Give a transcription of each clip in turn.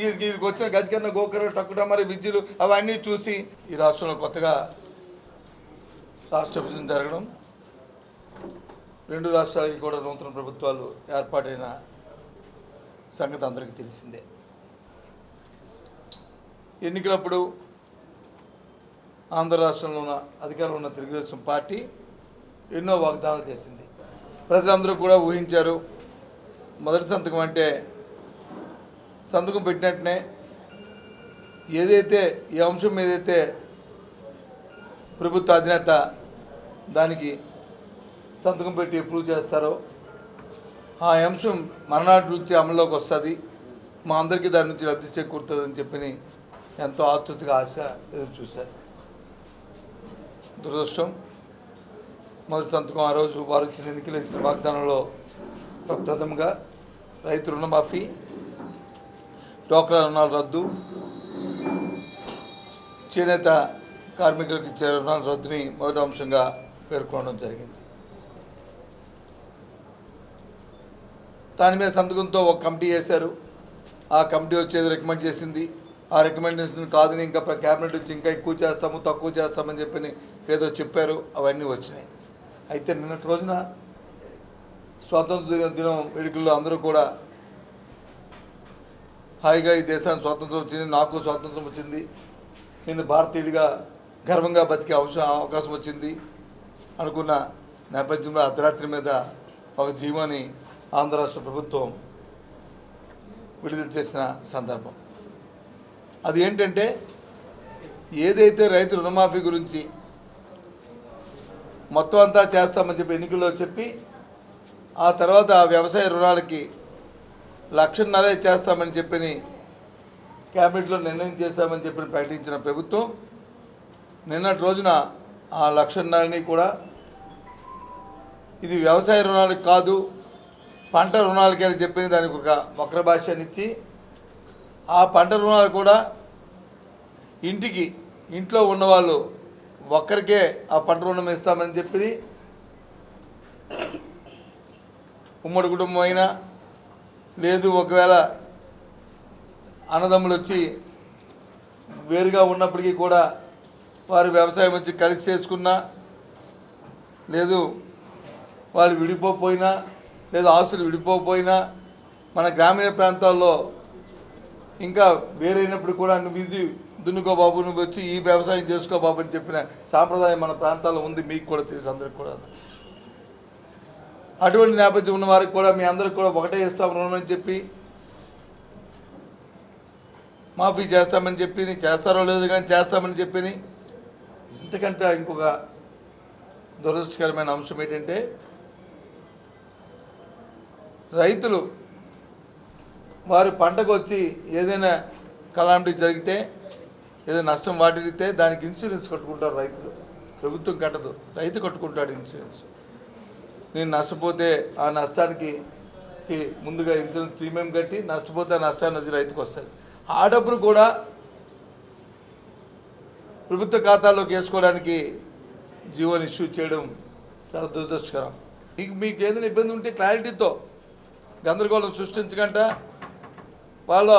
ఈ వచ్చిన గజకన్న గోకర టక్కుట మరి విద్యులు అవన్నీ చూసి ఈ రాష్ట్రంలో కొత్తగా రాష్ట్ర విభజన జరగడం రెండు రాష్ట్రాలకి కూడా నూతన ప్రభుత్వాలు ఏర్పాటైన సంగతి అందరికీ తెలిసిందే. ఎన్నికలప్పుడు ఆంధ్ర రాష్ట్రంలో ఉన్న అధికారంలో ఉన్న తెలుగుదేశం పార్టీ ఎన్నో వాగ్దానాలు చేసింది. ప్రజలందరూ కూడా ఊహించారు మొదటి సంతకం అంటే సంతకం పెట్టినట్టునే ఏదైతే ఈ అంశం ఏదైతే ప్రభుత్వ అధినేత దానికి సంతకం పెట్టి అప్రూవ్ చేస్తారో ఆ అంశం మరణాటి నుంచి అమల్లోకి వస్తుంది. మా అందరికీ దాని నుంచి లబ్ధి చేకూరుతుందని చెప్పి ఎంతో ఆతృతిగా ఆశ ఎదురు చూశారు. దురదృష్టం. మొదటి సంతకం ఆ రోజు వారు ఇచ్చిన ఎన్నికలు ఇచ్చిన వాగ్దానంలో ప్రథమంగా రైతు రుణమాఫీ డోక్రా రుణాల రద్దు. చేనేత కార్మికులకు ఇచ్చే రుణాల రద్దుని మొదటి అంశంగా పేర్కొనడం జరిగింది. దాని మీద సంతకంతో ఒక కమిటీ వేశారు. ఆ కమిటీ వచ్చేది రికమెండ్ చేసింది. ఆ రికమెండేషన్ కాదని ఇంకా క్యాబినెట్ వచ్చి ఇంకా ఎక్కువ చేస్తాము తక్కువ చేస్తామని చెప్పి ఏదో చెప్పారు. అవన్నీ వచ్చినాయి. అయితే నిన్నటి రోజున స్వాతంత్ర దినం వేడుకల్లో అందరూ కూడా హాయిగా ఈ దేశానికి స్వాతంత్రం వచ్చింది నాకు స్వాతంత్రం వచ్చింది. నేను భారతీయుడిగా గర్వంగా బతికే అవసరం అవకాశం వచ్చింది. అనుకున్న నేపథ్యంలో అర్ధరాత్రి మీద ఒక జీవాన్ని ఆంధ్ర రాష్ట్ర ప్రభుత్వం విడుదల చేసిన సందర్భం. అది ఏంటంటే ఏదైతే రైతు రుణమాఫీ గురించి మొత్తం అంతా చేస్తామని చెప్పి ఎన్నికల్లో చెప్పి ఆ తర్వాత ఆ వ్యవసాయ రుణాలకి లక్షన్నరే చేస్తామని చెప్పని క్యాబినెట్లో నిర్ణయం చేస్తామని చెప్పి ప్రకటించిన ప్రభుత్వం నిన్నటి రోజున ఆ లక్షన్నరని కూడా ఇది వ్యవసాయ రుణాలకు కాదు పంట రుణాలకి అని చెప్పిన దానికి ఒక వక్ర భాష్యాన్ని ఇచ్చి ఆ పంట రుణాలు కూడా ఇంటికి ఇంట్లో ఉన్నవాళ్ళు ఒక్కరికే ఆ పంట రుణం ఇస్తామని చెప్పి ఉమ్మడి కుటుంబం అయినా లేదు ఒకవేళ అన్నదమ్ములు వచ్చి వేరుగా ఉన్నప్పటికీ కూడా వారు వ్యవసాయం వచ్చి కలిసి చేసుకున్నా లేదు వాళ్ళు విడిపోయినా లేదా ఆస్తులు విడిపోయినా మన గ్రామీణ ప్రాంతాల్లో ఇంకా వేరైనప్పుడు కూడా నువ్వు ఇది దున్నుకో బాబు నువ్వు వచ్చి ఈ వ్యవసాయం చేసుకో బాబు అని చెప్పిన సాంప్రదాయం మన ప్రాంతాల్లో ఉంది మీకు కూడా తెలుసు అందరికి కూడా అటువంటి నేపథ్యం ఉన్న వారికి కూడా మీ అందరికి కూడా ఒకటే ఇస్తాం రుణమని అని చెప్పి మాఫీ చేస్తామని చెప్పి చేస్తారో లేదు కానీ చేస్తామని చెప్పి ఇంతకంటే ఇంకొక దురదృష్టకరమైన అంశం ఏంటంటే రైతులు వారి పంటకు వచ్చి ఏదైనా కలామిటీ జరిగితే ఏదైనా నష్టం వాటిల్లితే దానికి ఇన్సూరెన్స్ కట్టుకుంటారు రైతులు. ప్రభుత్వం కట్టదు. రైతు కట్టుకుంటాడు ఇన్సూరెన్స్. నేను నష్టపోతే ఆ నష్టానికి ముందుగా ఇన్సూరెన్స్ ప్రీమియం కట్టి నష్టపోతే ఆ నష్టాన్ని వచ్చి రైతుకు వస్తుంది. ఆ డబ్బులు కూడా ప్రభుత్వ ఖాతాలోకి వేసుకోవడానికి జీవోని ఇష్యూ చేయడం చాలా దురదృష్టకరం. మీకు మీకు ఏదైనా ఇబ్బంది ఉంటే క్లారిటీతో గందరగోళం సృష్టించకుండా వాళ్ళ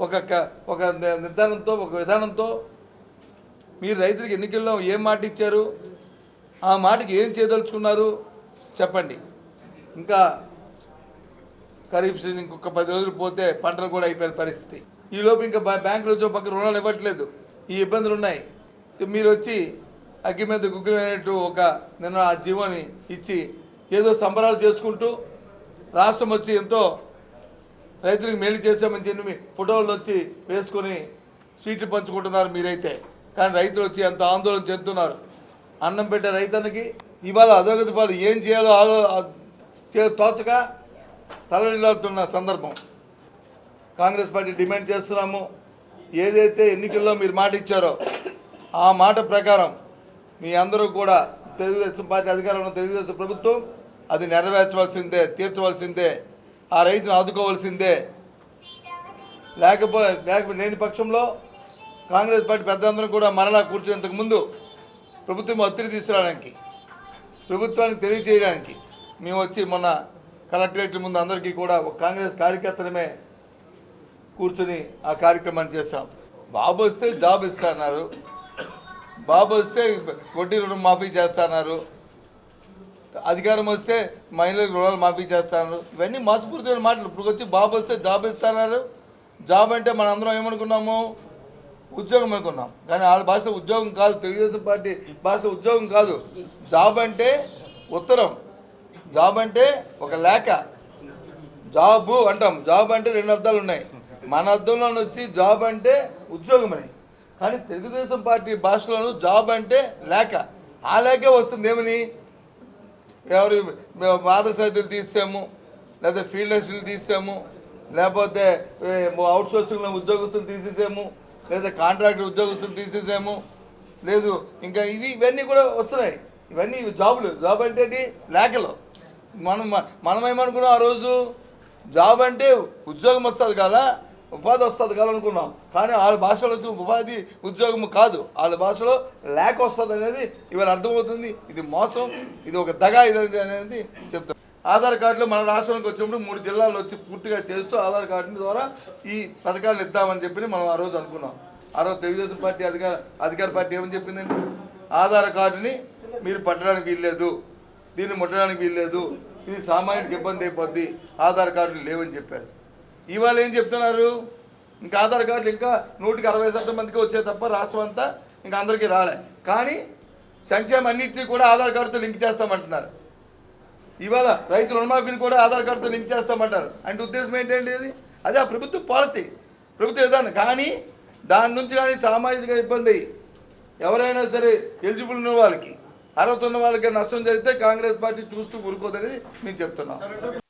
ఒక క- ఒక నిర్ధారణతో ఒక విధానంతో మీరు రైతులకు ఎన్నికల్లో ఏం మాట ఇచ్చారు ఆ మాటకి ఏం చేయదలుచుకున్నారు? చెప్పండి. ఇంకా ఖరీఫ్ సీజన్ ఇంకొక పది రోజులు పోతే పంటలు కూడా అయిపోయిన పరిస్థితి. ఈలోపు ఇంకా బ్యాంకులు వచ్చి పక్క రుణాలు ఇవ్వట్లేదు. ఈ ఇబ్బందులు ఉన్నాయి. మీరు వచ్చి అగ్గి మీద గుగ్గులైనట్టు ఒక నిన్న ఆ జీవోని ఇచ్చి ఏదో సంబరాలు చేసుకుంటూ రాష్ట్రం వచ్చి ఎంతో రైతులకు మేలు చేసామని చెప్పి ఫోటోలు వచ్చి వేసుకొని స్వీట్లు పంచుకుంటున్నారు మీరైతే. కానీ రైతులు వచ్చి ఎంత ఆందోళన చెందుతున్నారు. అన్నం పెట్టే రైతన్నకి ఇవాళ అధోగతి పాలు ఏం చేయాలో ఆలో తోచక తలనిల్లుతున్న సందర్భం. కాంగ్రెస్ పార్టీ డిమాండ్ చేస్తున్నాము. ఏదైతే ఎన్నికల్లో మీరు మాట ఇచ్చారో ఆ మాట ప్రకారం మీ అందరూ కూడా తెలుగుదేశం పార్టీ అధికారంలో ఉన్న తెలుగుదేశం ప్రభుత్వం అది నెరవేర్చవలసిందే తీర్చవలసిందే ఆ రైతును ఆదుకోవాల్సిందే. లేకపోతే లేకపోతే లేని పక్షంలో కాంగ్రెస్ పార్టీ పెద్దందరం కూడా మరలా కూర్చునేంతకు ముందు ప్రభుత్వం ఒత్తిడి తీసుకురావడానికి ప్రభుత్వానికి తెలియజేయడానికి మేము వచ్చి మొన్న కలెక్టరేట్ ముందు అందరికీ కూడా ఒక కాంగ్రెస్ కార్యకర్తలమే కూర్చుని ఆ కార్యక్రమాన్ని చేస్తాం బాబు వస్తే జాబ్ ఇస్తున్నారు. బాబు వస్తే వడ్డీ రుణం మాఫీ చేస్తున్నారు. అధికారం వస్తే మహిళలకు రుణాలు మాఫీ చేస్తున్నారు. ఇవన్నీ మోసపూరితమైన మాటలు. ఇప్పుడు వచ్చి బాబు వస్తే జాబ్ ఇస్తున్నారు. జాబ్ అంటే మనందరం ఏమనుకున్నాము? ఉద్యోగం అనుకున్నాం. కానీ వాళ్ళ భాషలో ఉద్యోగం కాదు తెలుగుదేశం పార్టీ భాషలో ఉద్యోగం కాదు. జాబ్ అంటే ఉత్తరం. జాబ్ అంటే ఒక లేఖ. జాబు అంటాం. జాబ్ అంటే రెండు అర్థాలు ఉన్నాయి. మన అర్థంలో వచ్చి జాబ్ అంటే ఉద్యోగం అని. కానీ తెలుగుదేశం పార్టీ భాషలోనూ జాబ్ అంటే లేఖ. ఆ లేఖ వస్తుంది ఏమని? ఎవరు మేము ఆదర్శ తీసాము లేకపోతే ఫీల్డ్ అసిస్టెంట్లు తీసాము లేకపోతే అవుట్ సోర్సింగ్ ఉద్యోగస్తులు తీసేసాము లేదా కాంట్రాక్ట్ ఉద్యోగస్తులు తీసేసాము లేదు ఇంకా ఇవి ఇవన్నీ కూడా వస్తున్నాయి. ఇవన్నీ జాబులు. జాబ్ అంటే లేఖలు. మనం మనం ఏమనుకున్నాం ఆ రోజు? జాబ్ అంటే ఉద్యోగం వస్తుంది కదా ఉపాధి వస్తుంది కదా అనుకున్నాం. కానీ వాళ్ళ భాషలో వచ్చి ఉపాధి ఉద్యోగం కాదు. వాళ్ళ భాషలో లేక వస్తుంది అనేది ఇవాళ అర్థమవుతుంది. ఇది మోసం. ఇది ఒక దగా ఇది అనేది చెప్తాం. ఆధార్ కార్డులో మన రాష్ట్రానికి వచ్చినప్పుడు మూడు జిల్లాలు వచ్చి పూర్తిగా చేస్తూ ఆధార్ కార్డు ద్వారా ఈ పథకాలను ఇద్దామని చెప్పి మనం ఆ రోజు అనుకున్నాం. ఆ రోజు తెలుగుదేశం పార్టీ అధికార అధికార పార్టీ ఏమని చెప్పిందండి? ఆధార్ కార్డుని మీరు పట్టడానికి వీల్లేదు దీన్ని ముట్టడానికి వీల్లేదు ఇది సామాన్యుడికి ఇబ్బంది అయిపోద్ది ఆధార్ కార్డులు లేవని చెప్పారు. ఇవాళ ఏం చెప్తున్నారు? ఇంకా ఆధార్ కార్డులు ఇంకా నూటికి అరవై శాతం మందికి వచ్చే తప్ప రాష్ట్రం అంతా ఇంకా అందరికీ రాలే. కానీ సంక్షేమం అన్నింటినీ కూడా ఆధార్ కార్డుతో లింక్ చేస్తామంటున్నారు. ఇవాళ రైతు రుణమాఫీని కూడా ఆధార్ కార్డుతో లింక్ చేస్తామంటారు. అంటే ఉద్దేశం ఏంటండి అది అదే ఆ ప్రభుత్వ పాలసీ ప్రభుత్వ విధానం. కానీ దాని నుంచి కానీ సామాజిక ఇబ్బంది ఎవరైనా సరే ఎలిజిబుల్ ఉన్న వాళ్ళకి అర్హత ఉన్న వాళ్ళకి నష్టం జరిగితే కాంగ్రెస్ పార్టీ చూస్తూ ఊరుకోదనేది నేను చెప్తున్నాను